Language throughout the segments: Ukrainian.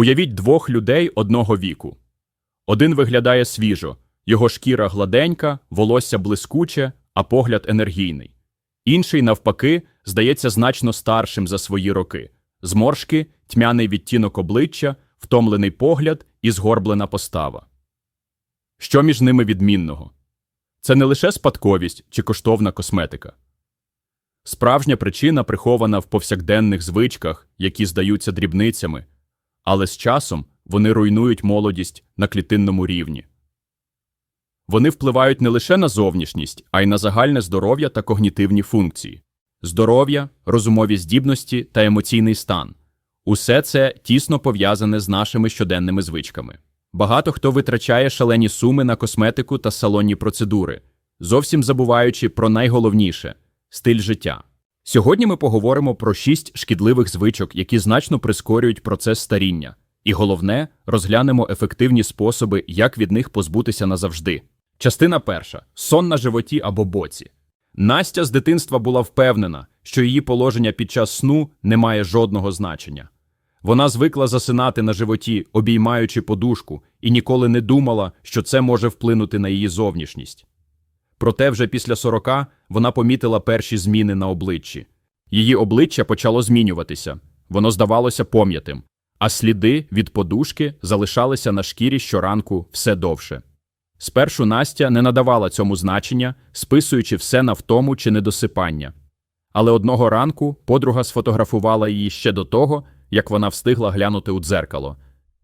Уявіть двох людей одного віку. Один виглядає свіжо, його шкіра гладенька, волосся блискуче, а погляд енергійний. Інший, навпаки, здається значно старшим за свої роки. Зморшки, тьмяний відтінок обличчя, втомлений погляд і згорблена постава. Що між ними відмінного? Це не лише спадковість чи коштовна косметика. Справжня причина прихована в повсякденних звичках, які здаються дрібницями, але з часом вони руйнують молодість на клітинному рівні. Вони впливають не лише на зовнішність, а й на загальне здоров'я та когнітивні функції. Здоров'я, розумові здібності та емоційний стан усе це тісно пов'язане з нашими щоденними звичками. Багато хто витрачає шалені суми на косметику та салонні процедури, зовсім забуваючи про найголовніше стиль життя. Сьогодні ми поговоримо про шість шкідливих звичок, які значно прискорюють процес старіння, і головне, розглянемо ефективні способи, як від них позбутися назавжди. Частина перша сон на животі або боці. Настя з дитинства була впевнена, що її положення під час сну не має жодного значення. Вона звикла засинати на животі, обіймаючи подушку, і ніколи не думала, що це може вплинути на її зовнішність. Проте вже після сорока вона помітила перші зміни на обличчі. Її обличчя почало змінюватися, воно здавалося пом'ятим, а сліди від подушки залишалися на шкірі щоранку все довше. Спершу Настя не надавала цьому значення, списуючи все на втому чи недосипання. Але одного ранку подруга сфотографувала її ще до того, як вона встигла глянути у дзеркало.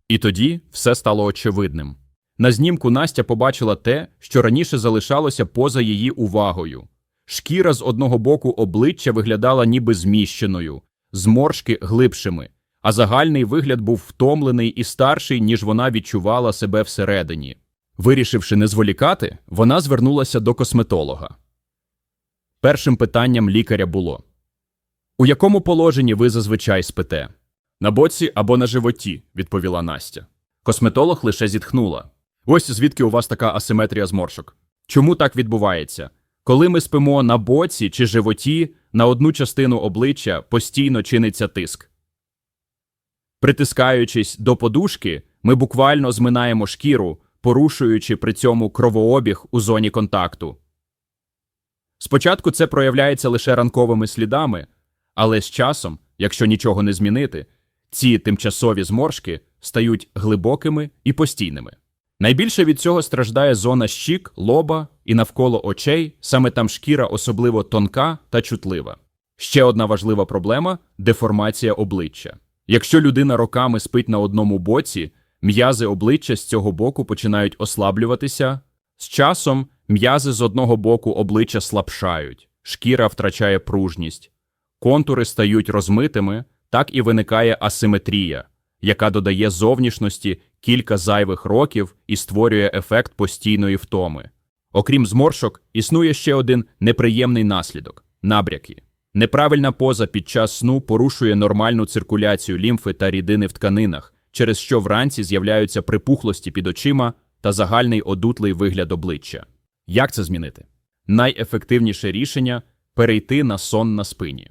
І тоді все стало очевидним. На знімку Настя побачила те, що раніше залишалося поза її увагою. Шкіра з одного боку обличчя виглядала ніби зміщеною, зморшки глибшими, а загальний вигляд був втомлений і старший, ніж вона відчувала себе всередині. Вирішивши не зволікати, вона звернулася до косметолога. Першим питанням лікаря було У якому положенні ви зазвичай спите? На боці або на животі, відповіла Настя. Косметолог лише зітхнула. Ось звідки у вас така асиметрія зморшок. Чому так відбувається? Коли ми спимо на боці чи животі, на одну частину обличчя постійно чиниться тиск. Притискаючись до подушки, ми буквально зминаємо шкіру, порушуючи при цьому кровообіг у зоні контакту. Спочатку це проявляється лише ранковими слідами, але з часом, якщо нічого не змінити, ці тимчасові зморшки стають глибокими і постійними. Найбільше від цього страждає зона щік, лоба і навколо очей, саме там шкіра особливо тонка та чутлива. Ще одна важлива проблема деформація обличчя. Якщо людина роками спить на одному боці, м'язи обличчя з цього боку починають ослаблюватися. З часом м'язи з одного боку обличчя слабшають, шкіра втрачає пружність, контури стають розмитими, так і виникає асиметрія, яка додає зовнішності кілька зайвих років і створює ефект постійної втоми. Окрім зморшок, існує ще один неприємний наслідок набряки. Неправильна поза під час сну порушує нормальну циркуляцію лімфи та рідини в тканинах, через що вранці з'являються припухлості під очима та загальний одутлий вигляд обличчя. Як це змінити? Найефективніше рішення перейти на сон на спині.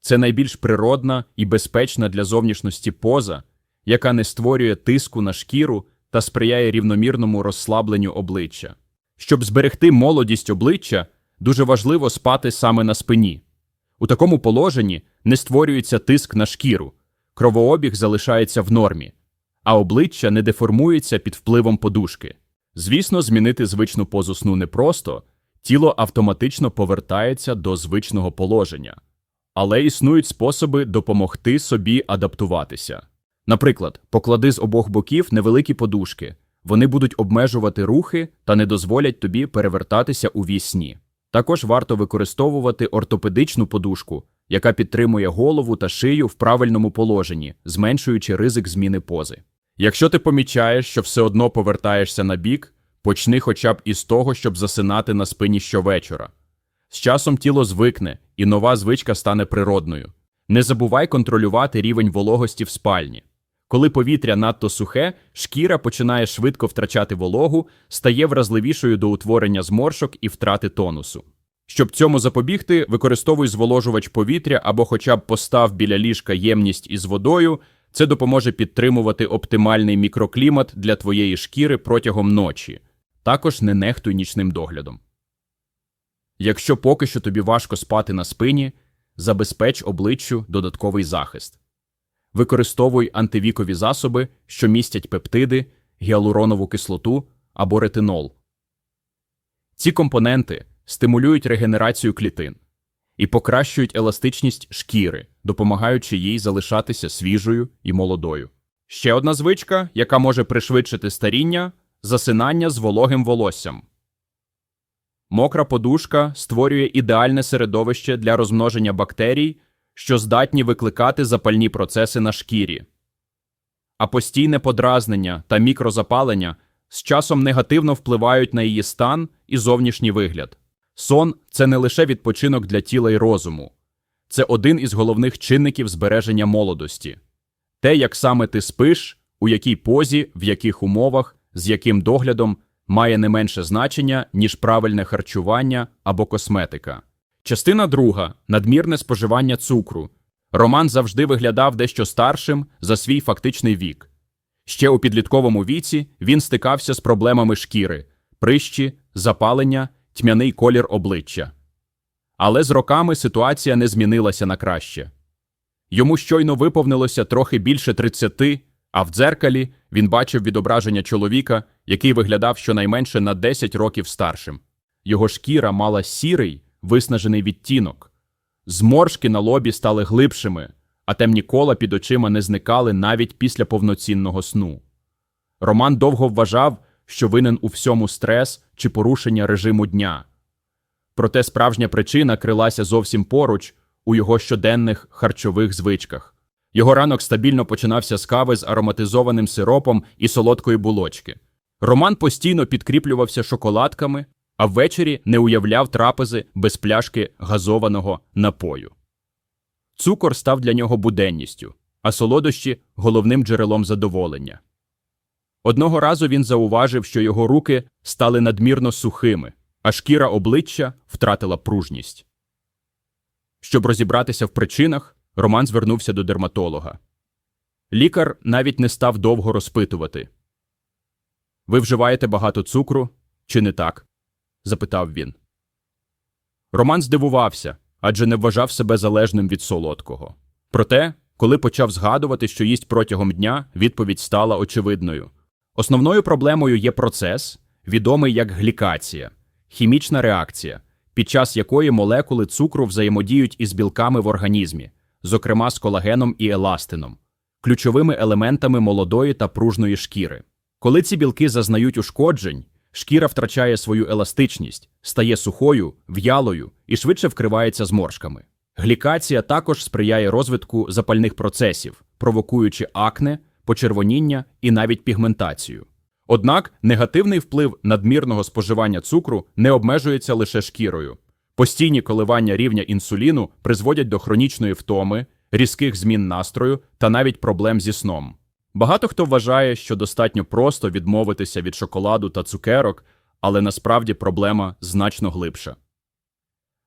Це найбільш природна і безпечна для зовнішності поза, яка не створює тиску на шкіру та сприяє рівномірному розслабленню обличчя. Щоб зберегти молодість обличчя, дуже важливо спати саме на спині. У такому положенні не створюється тиск на шкіру, кровообіг залишається в нормі, а обличчя не деформується під впливом подушки. Звісно, змінити звичну позу сну непросто, тіло автоматично повертається до звичного положення, але існують способи допомогти собі адаптуватися. Наприклад, поклади з обох боків невеликі подушки, вони будуть обмежувати рухи та не дозволять тобі перевертатися у вісні. Також варто використовувати ортопедичну подушку, яка підтримує голову та шию в правильному положенні, зменшуючи ризик зміни пози. Якщо ти помічаєш, що все одно повертаєшся на бік, почни хоча б із того, щоб засинати на спині щовечора. З часом тіло звикне, і нова звичка стане природною. Не забувай контролювати рівень вологості в спальні. Коли повітря надто сухе, шкіра починає швидко втрачати вологу, стає вразливішою до утворення зморшок і втрати тонусу. Щоб цьому запобігти, використовуй зволожувач повітря або хоча б постав біля ліжка ємність із водою Це допоможе підтримувати оптимальний мікроклімат для твоєї шкіри протягом ночі. Також не нехтуй нічним доглядом. Якщо поки що тобі важко спати на спині, забезпеч обличчю додатковий захист. Використовуй антивікові засоби, що містять пептиди, гіалуронову кислоту або ретинол. Ці компоненти стимулюють регенерацію клітин і покращують еластичність шкіри, допомагаючи їй залишатися свіжою і молодою. Ще одна звичка, яка може пришвидшити старіння засинання з вологим волоссям. Мокра подушка створює ідеальне середовище для розмноження бактерій, що здатні викликати запальні процеси на шкірі. А постійне подразнення та мікрозапалення з часом негативно впливають на її стан і зовнішній вигляд. Сон це не лише відпочинок для тіла й розуму, це один із головних чинників збереження молодості. Те, як саме ти спиш, у якій позі, в яких умовах, з яким доглядом, має не менше значення, ніж правильне харчування або косметика. Частина друга надмірне споживання цукру. Роман завжди виглядав дещо старшим за свій фактичний вік. Ще у підлітковому віці він стикався з проблемами шкіри, прищі, запалення, тьмяний колір обличчя. Але з роками ситуація не змінилася на краще. Йому щойно виповнилося трохи більше 30, а в дзеркалі він бачив відображення чоловіка, який виглядав щонайменше на 10 років старшим. Його шкіра мала сірий, виснажений відтінок. Зморшки на лобі стали глибшими, а темні кола під очима не зникали навіть після повноцінного сну. Роман довго вважав, що винен у всьому стрес чи порушення режиму дня. Проте справжня причина крилася зовсім поруч у його щоденних харчових звичках. Його ранок стабільно починався з кави з ароматизованим сиропом і солодкої булочки. Роман постійно підкріплювався шоколадками, а ввечері не уявляв трапези без пляшки газованого напою. Цукор став для нього буденністю, а солодощі головним джерелом задоволення. Одного разу він зауважив, що його руки стали надмірно сухими, а шкіра обличчя втратила пружність. Щоб розібратися в причинах, Роман звернувся до дерматолога. Лікар навіть не став довго розпитувати. Ви вживаєте багато цукру, чи не так? Запитав він. Роман здивувався адже не вважав себе залежним від солодкого. Проте, коли почав згадувати, що їсть протягом дня, відповідь стала очевидною. Основною проблемою є процес, відомий як глікація, хімічна реакція, під час якої молекули цукру взаємодіють із білками в організмі, зокрема з колагеном і еластином, ключовими елементами молодої та пружної шкіри. Коли ці білки зазнають ушкоджень, шкіра втрачає свою еластичність, стає сухою, в'ялою і швидше вкривається зморшками. Глікація також сприяє розвитку запальних процесів, провокуючи акне, почервоніння і навіть пігментацію. Однак негативний вплив надмірного споживання цукру не обмежується лише шкірою. Постійні коливання рівня інсуліну призводять до хронічної втоми, різких змін настрою та навіть проблем зі сном. Багато хто вважає, що достатньо просто відмовитися від шоколаду та цукерок, але насправді проблема значно глибша.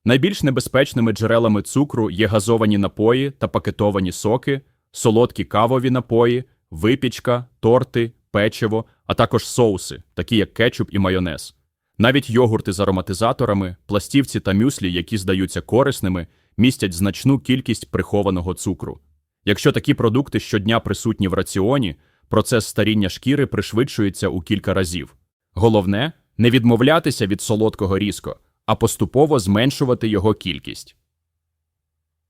Найбільш небезпечними джерелами цукру є газовані напої та пакетовані соки, солодкі кавові напої, випічка, торти, печиво, а також соуси, такі як кетчуп і майонез. Навіть йогурти з ароматизаторами, пластівці та мюслі, які здаються корисними, містять значну кількість прихованого цукру. Якщо такі продукти щодня присутні в раціоні, процес старіння шкіри пришвидшується у кілька разів. Головне не відмовлятися від солодкого різко, а поступово зменшувати його кількість.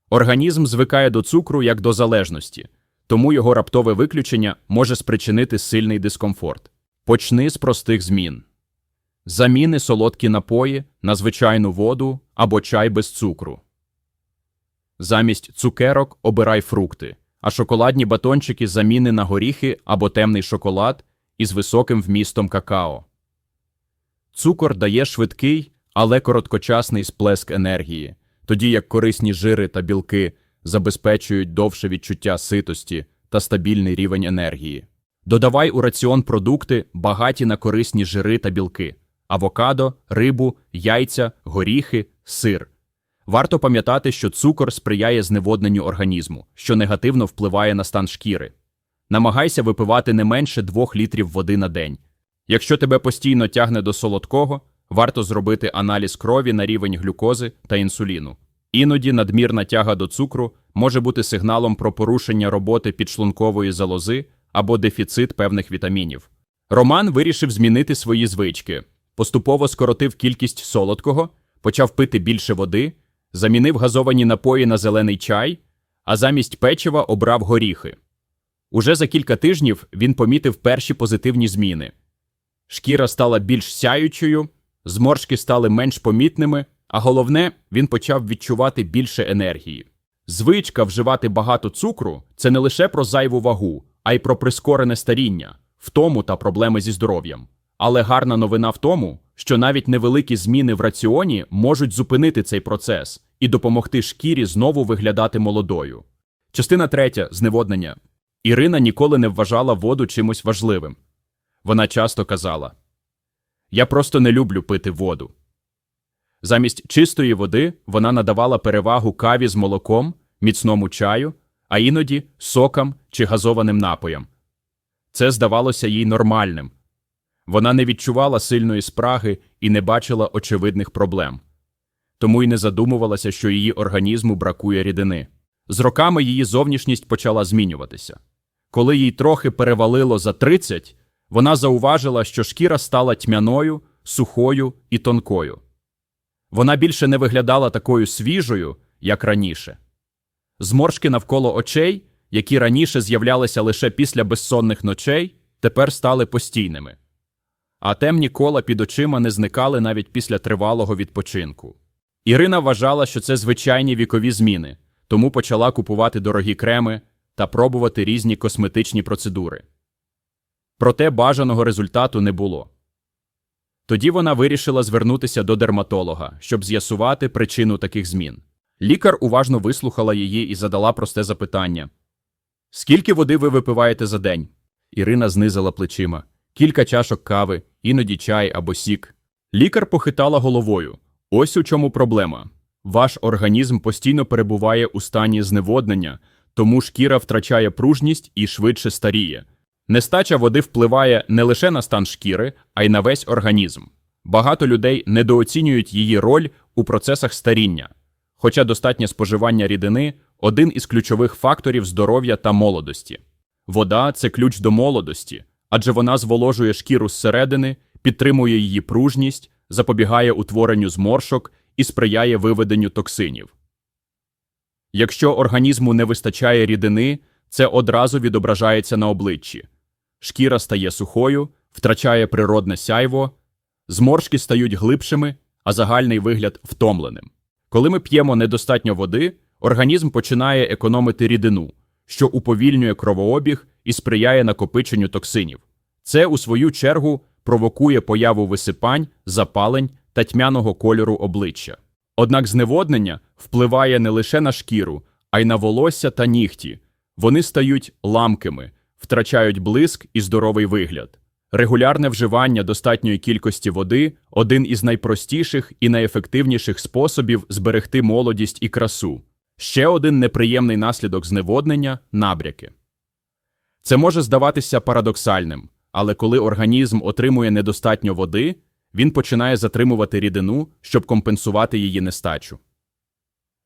Організм звикає до цукру як до залежності, тому його раптове виключення може спричинити сильний дискомфорт. Почни з простих змін. Заміни солодкі напої на звичайну воду або чай без цукру. Замість цукерок обирай фрукти, а шоколадні батончики заміни на горіхи або темний шоколад із високим вмістом какао. Цукор дає швидкий, але короткочасний сплеск енергії, тоді як корисні жири та білки забезпечують довше відчуття ситості та стабільний рівень енергії. Додавай у раціон продукти, багаті на корисні жири та білки авокадо, рибу, яйця, горіхи, сир. Варто пам'ятати, що цукор сприяє зневодненню організму, що негативно впливає на стан шкіри. намагайся випивати не менше 2 літрів води на день. Якщо тебе постійно тягне до солодкого, варто зробити аналіз крові на рівень глюкози та інсуліну. Іноді надмірна тяга до цукру може бути сигналом про порушення роботи підшлункової залози або дефіцит певних вітамінів. Роман вирішив змінити свої звички, поступово скоротив кількість солодкого, почав пити більше води, замінив газовані напої на зелений чай, а замість печива обрав горіхи. Уже за кілька тижнів він помітив перші позитивні зміни. Шкіра стала більш сяючою, зморшки стали менш помітними, а головне, він почав відчувати більше енергії. Звичка вживати багато цукру це не лише про зайву вагу, а й про прискорене старіння, втому та проблеми зі здоров'ям. Але гарна новина в тому, що навіть невеликі зміни в раціоні можуть зупинити цей процес і допомогти шкірі знову виглядати молодою. Частина третя зневоднення. Ірина ніколи не вважала воду чимось важливим. Вона часто казала: Я просто не люблю пити воду. Замість чистої води вона надавала перевагу каві з молоком, міцному чаю, а іноді сокам чи газованим напоям. Це здавалося їй нормальним. Вона не відчувала сильної спраги і не бачила очевидних проблем. Тому й не задумувалася, що її організму бракує рідини. З роками її зовнішність почала змінюватися. Коли їй трохи перевалило за 30, вона зауважила, що шкіра стала тьмяною, сухою і тонкою. Вона більше не виглядала такою свіжою, як раніше. Зморшки навколо очей, які раніше з'являлися лише після безсонних ночей, тепер стали постійними. А темні кола під очима не зникали навіть після тривалого відпочинку. Ірина вважала, що це звичайні вікові зміни, тому почала купувати дорогі креми та пробувати різні косметичні процедури. Проте бажаного результату не було. Тоді вона вирішила звернутися до дерматолога, щоб з'ясувати причину таких змін. Лікар уважно вислухала її і задала просте запитання: Скільки води ви випиваєте за день? Ірина знизила плечима. Кілька чашок кави, іноді чай або сік. Лікар похитала головою. Ось у чому проблема. Ваш організм постійно перебуває у стані зневоднення, тому шкіра втрачає пружність і швидше старіє. Нестача води впливає не лише на стан шкіри, а й на весь організм. Багато людей недооцінюють її роль у процесах старіння, хоча достатнє споживання рідини один із ключових факторів здоров'я та молодості. Вода це ключ до молодості, адже вона зволожує шкіру зсередини, підтримує її пружність, запобігає утворенню зморшок і сприяє виведенню токсинів. Якщо організму не вистачає рідини, це одразу відображається на обличчі. Шкіра стає сухою, втрачає природне сяйво, зморшки стають глибшими, а загальний вигляд втомленим. Коли ми п'ємо недостатньо води, організм починає економити рідину, що уповільнює кровообіг і сприяє накопиченню токсинів. Це, у свою чергу, провокує появу висипань, запалень та тьмяного кольору обличчя. Однак зневоднення впливає не лише на шкіру, а й на волосся та нігті. Вони стають ламкими, втрачають блиск і здоровий вигляд. Регулярне вживання достатньої кількості води один із найпростіших і найефективніших способів зберегти молодість і красу. Ще один неприємний наслідок зневоднення набряки. Це може здаватися парадоксальним, але коли організм отримує недостатньо води, він починає затримувати рідину, щоб компенсувати її нестачу.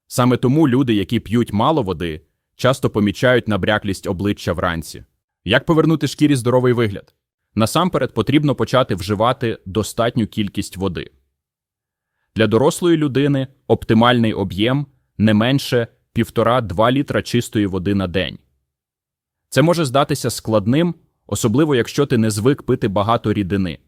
Саме тому люди, які п'ють мало води, часто помічають набряклість обличчя вранці. Як повернути шкірі здоровий вигляд? Насамперед потрібно почати вживати достатню кількість води. Для дорослої людини оптимальний об'єм не менше 1,5-2 літра чистої води на день. Це може здатися складним, особливо якщо ти не звик пити багато рідини.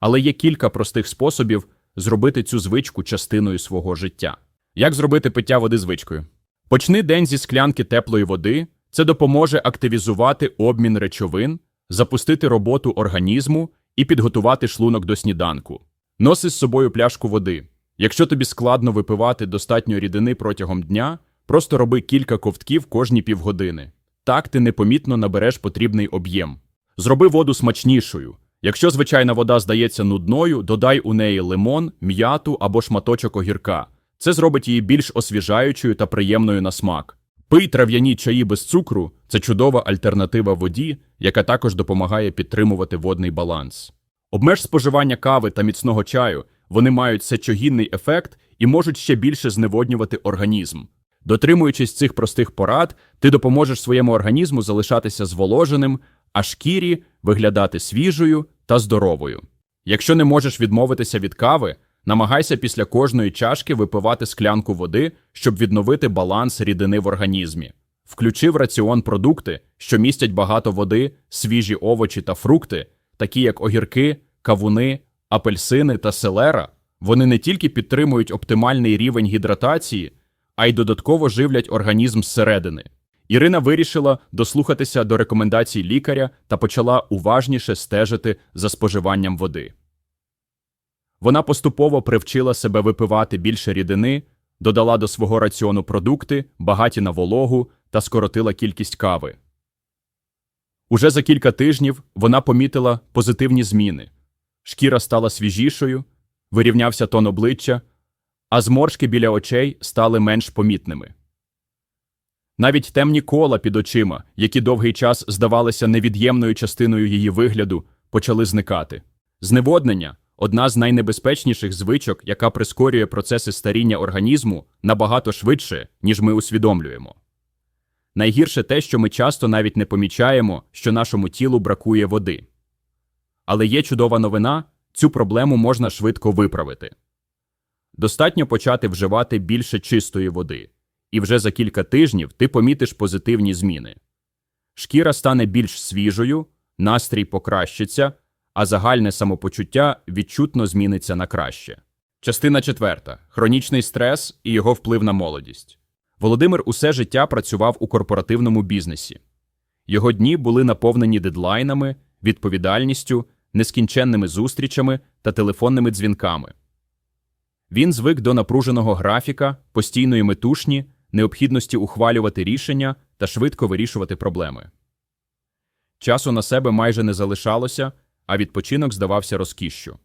Але є кілька простих способів зробити цю звичку частиною свого життя. Як зробити пиття води звичкою? Почни день зі склянки теплої води, це допоможе активізувати обмін речовин, запустити роботу організму і підготувати шлунок до сніданку. Носи з собою пляшку води. Якщо тобі складно випивати достатньо рідини протягом дня, просто роби кілька ковтків кожні півгодини. Так ти непомітно набереш потрібний об'єм. Зроби воду смачнішою. Якщо звичайна вода здається нудною, додай у неї лимон, м'яту або шматочок огірка. Це зробить її більш освіжаючою та приємною на смак. Пий трав'яні чаї без цукру, Це чудова альтернатива воді, яка також допомагає підтримувати водний баланс. Обмеж споживання кави та міцного чаю, вони мають сечогінний ефект і можуть ще більше зневоднювати організм. Дотримуючись цих простих порад, ти допоможеш своєму організму залишатися зволоженим, а шкірі виглядати свіжою та здоровою. Якщо не можеш відмовитися від кави, намагайся після кожної чашки випивати склянку води, щоб відновити баланс рідини в організмі. Включи в раціон продукти, що містять багато води, свіжі овочі та фрукти, такі як огірки, кавуни, апельсини та селера. Вони не тільки підтримують оптимальний рівень гідратації, а й додатково живлять організм зсередини. Ірина вирішила дослухатися до рекомендацій лікаря та почала уважніше стежити за споживанням води. Вона поступово привчила себе випивати більше рідини, додала до свого раціону продукти, багаті на вологу та скоротила кількість кави. Уже за кілька тижнів вона помітила позитивні зміни. Шкіра стала свіжішою, вирівнявся тон обличчя, а зморшки біля очей стали менш помітними. Навіть темні кола під очима, які довгий час здавалися невід'ємною частиною її вигляду, почали зникати. Зневоднення одна з найнебезпечніших звичок, яка прискорює процеси старіння організму набагато швидше, ніж ми усвідомлюємо. Найгірше те, що ми часто навіть не помічаємо, що нашому тілу бракує води. Але є чудова новина цю проблему можна швидко виправити. Достатньо почати вживати більше чистої води, і вже за кілька тижнів ти помітиш позитивні зміни. Шкіра стане більш свіжою, настрій покращиться, а загальне самопочуття відчутно зміниться на краще. Частина четверта хронічний стрес і його вплив на молодість. Володимир усе життя працював у корпоративному бізнесі. Його дні були наповнені дедлайнами, відповідальністю, нескінченними зустрічами та телефонними дзвінками. Він звик до напруженого графіка, постійної метушні, необхідності ухвалювати рішення та швидко вирішувати проблеми. Часу на себе майже не залишалося, а відпочинок здавався розкішшю.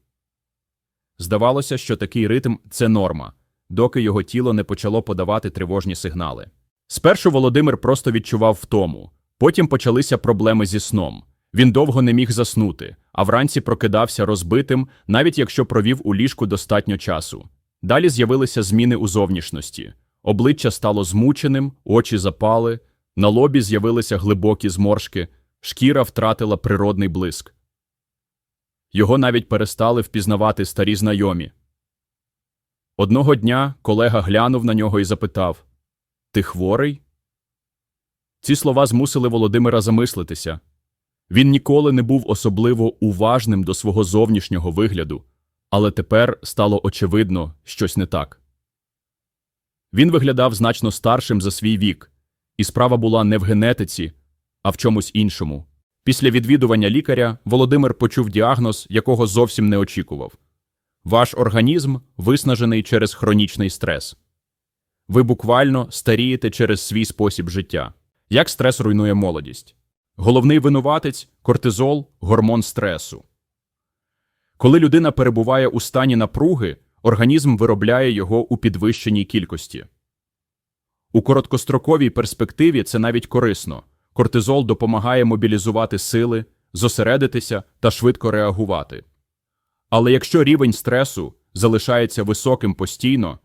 Здавалося, що такий ритм це норма, доки його тіло не почало подавати тривожні сигнали. Спершу Володимир просто відчував втому, потім почалися проблеми зі сном. Він довго не міг заснути, а вранці прокидався розбитим, навіть якщо провів у ліжку достатньо часу. Далі з'явилися зміни у зовнішності. Обличчя стало змученим, очі запали, на лобі з'явилися глибокі зморшки, шкіра втратила природний блиск. Його навіть перестали впізнавати старі знайомі. Одного дня колега глянув на нього і запитав Ти хворий? Ці слова змусили Володимира замислитися. Він ніколи не був особливо уважним до свого зовнішнього вигляду, але тепер стало очевидно щось не так. Він виглядав значно старшим за свій вік, і справа була не в генетиці, а в чомусь іншому. Після відвідування лікаря Володимир почув діагноз, якого зовсім не очікував. Ваш організм виснажений через хронічний стрес. Ви буквально старієте через свій спосіб життя. Як стрес руйнує молодість? Головний винуватець кортизол гормон стресу. Коли людина перебуває у стані напруги, організм виробляє його у підвищеній кількості. У короткостроковій перспективі це навіть корисно. Кортизол допомагає мобілізувати сили, зосередитися та швидко реагувати. Але якщо рівень стресу залишається високим постійно,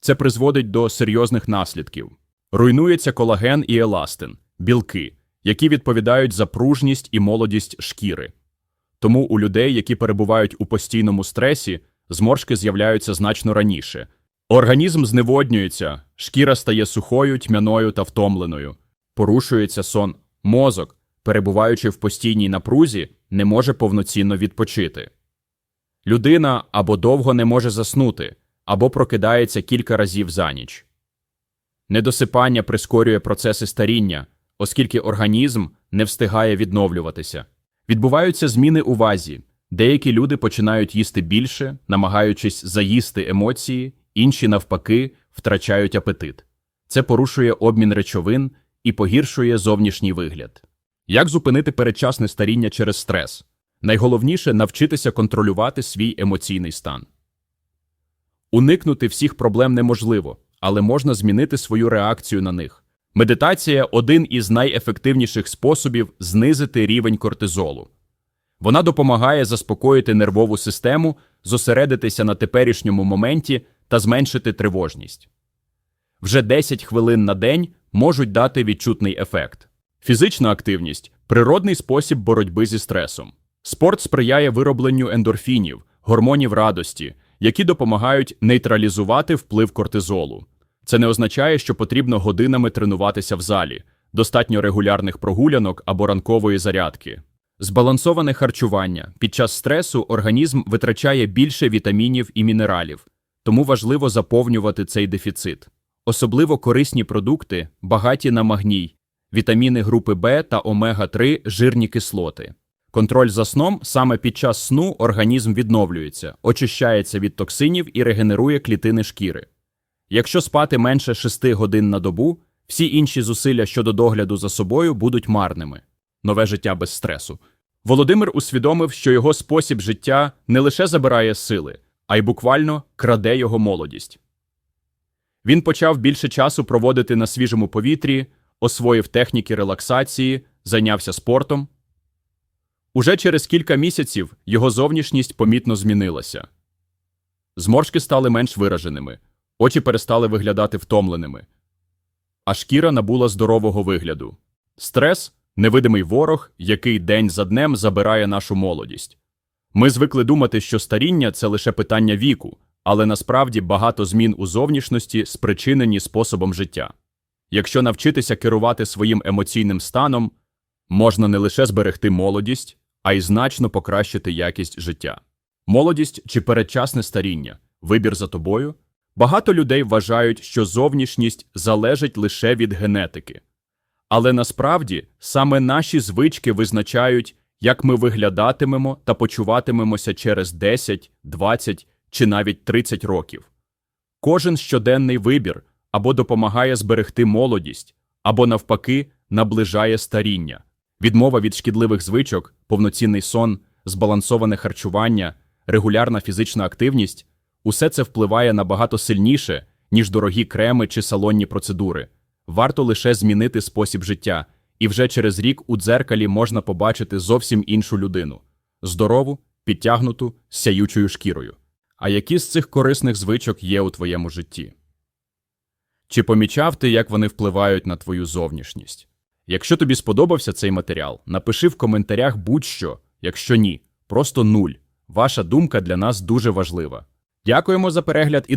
це призводить до серйозних наслідків. Руйнується колаген і еластин, білки, які відповідають за пружність і молодість шкіри. Тому у людей, які перебувають у постійному стресі, зморшки з'являються значно раніше. Організм зневоднюється, шкіра стає сухою, тьмяною та втомленою, порушується сон, мозок, перебуваючи в постійній напрузі, не може повноцінно відпочити. Людина або довго не може заснути, або прокидається кілька разів за ніч. Недосипання прискорює процеси старіння, оскільки організм не встигає відновлюватися. Відбуваються зміни у вазі. Деякі люди починають їсти більше, намагаючись заїсти емоції, інші, навпаки, втрачають апетит. Це порушує обмін речовин і погіршує зовнішній вигляд. Як зупинити передчасне старіння через стрес? Найголовніше навчитися контролювати свій емоційний стан. Уникнути всіх проблем неможливо, але можна змінити свою реакцію на них. Медитація один із найефективніших способів знизити рівень кортизолу. Вона допомагає заспокоїти нервову систему, зосередитися на теперішньому моменті та зменшити тривожність. Вже 10 хвилин на день можуть дати відчутний ефект. Фізична активність природний спосіб боротьби зі стресом. Спорт сприяє виробленню ендорфінів, гормонів радості, які допомагають нейтралізувати вплив кортизолу. Це не означає, що потрібно годинами тренуватися в залі, достатньо регулярних прогулянок або ранкової зарядки. Збалансоване харчування під час стресу організм витрачає більше вітамінів і мінералів, тому важливо заповнювати цей дефіцит. Особливо корисні продукти багаті на магній, вітаміни групи В та омега-3 жирні кислоти. Контроль за сном саме під час сну організм відновлюється, очищається від токсинів і регенерує клітини шкіри. Якщо спати менше 6 годин на добу, всі інші зусилля щодо догляду за собою будуть марними. Нове життя без стресу. Володимир усвідомив, що його спосіб життя не лише забирає сили, а й буквально краде його молодість. Він почав більше часу проводити на свіжому повітрі, освоїв техніки релаксації, зайнявся спортом. Уже через кілька місяців його зовнішність помітно змінилася. Зморшки стали менш вираженими, очі перестали виглядати втомленими, а шкіра набула здорового вигляду. Стрес невидимий ворог, який день за днем забирає нашу молодість. Ми звикли думати, що старіння це лише питання віку, але насправді багато змін у зовнішності спричинені способом життя. Якщо навчитися керувати своїм емоційним станом, можна не лише зберегти молодість, а й значно покращити якість життя. Молодість чи передчасне старіння вибір за тобою. Багато людей вважають, що зовнішність залежить лише від генетики. Але насправді саме наші звички визначають, як ми виглядатимемо та почуватимемося через 10, 20 чи навіть 30 років. Кожен щоденний вибір або допомагає зберегти молодість, або навпаки наближає старіння. Відмова від шкідливих звичок, повноцінний сон, збалансоване харчування, регулярна фізична активність усе це впливає набагато сильніше, ніж дорогі креми чи салонні процедури. Варто лише змінити спосіб життя, і вже через рік у дзеркалі можна побачити зовсім іншу людину здорову, підтягнуту, сяючою шкірою. А які з цих корисних звичок є у твоєму житті? Чи помічав ти, як вони впливають на твою зовнішність? Якщо тобі сподобався цей матеріал, напиши в коментарях будь-що, якщо ні, просто нуль. Ваша думка для нас дуже важлива. Дякуємо за перегляд і до